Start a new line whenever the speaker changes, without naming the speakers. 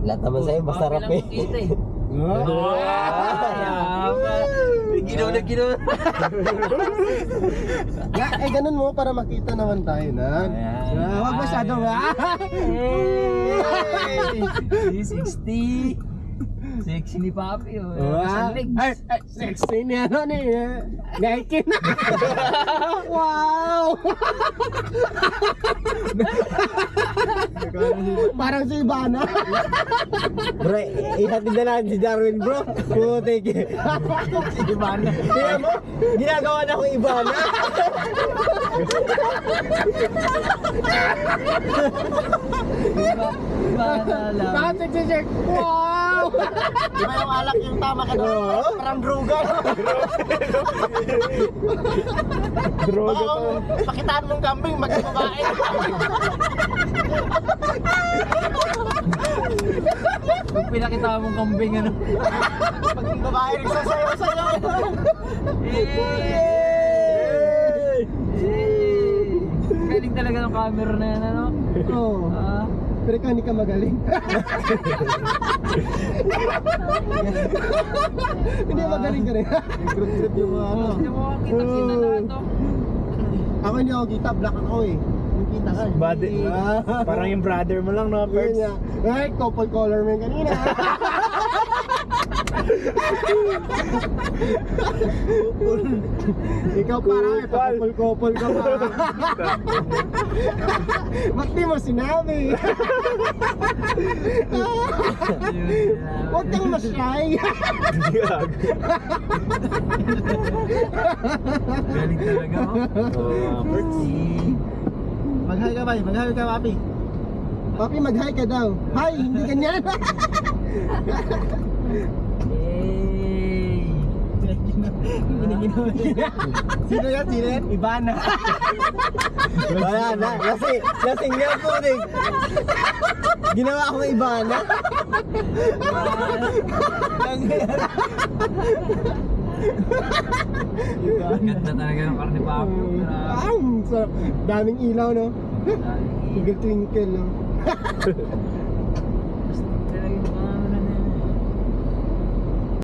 Lahat naman sa'yo, masarap eh.
Kita eh.
Ah, Ginaw na ginaw.
Ya, eh, ganun mo para makita naman tayo na.
Ayan.
Ah, Huwag masyadong ha.
Hey! 60! Sexy ni Papi oh.
Wow. Ay, ay, sexy ni ano ni eh, Nike. wow! Parang si Ivana.
Bro, ihatid na natin si Darwin bro. Putik.
Si Ivana.
Tingnan mo, ginagawa na akong iba na.
Iba- Ivana lang.
Bakit nagsisik? Wow!
Di ba yung alak yung tama ka doon? Parang droga. droga to. Pakitaan mong kambing, magbabae.
Kung pinakita mong kambing ano.
Pag babae nagsasayaw sa'yo.
Galing talaga ng camera na yan ano.
Oo.
Ah.
Pero ikaw hindi ka magaling. hindi magaling ka rin.
Group trip yung mga ano.
Hindi mo kita kita na ito.
ako hindi ako kita, black ako eh. Yung kita ka.
Body.
Ah.
Parang yung brother mo lang, no?
Yun nga. Ay, couple color man kanina. Ikaw parang eh, couple-couple ka pa. Ba't di mo sinabi? Huwag kang ma-shy.
Galing talaga oh.
Mag-hi ka ba? Mag-hi ka, papi.
Papi, mag-hi ka daw. Hi, hindi ganyan.
Hey!
Sino yan? Sino yan? Ibana. Wala na. Lasing, lasing nga po rin. Ginawa akong Ibana.
Ganda talaga ng karne Papi.
Ang sarap. Daming ilaw, no? Twinkle twinkle, no?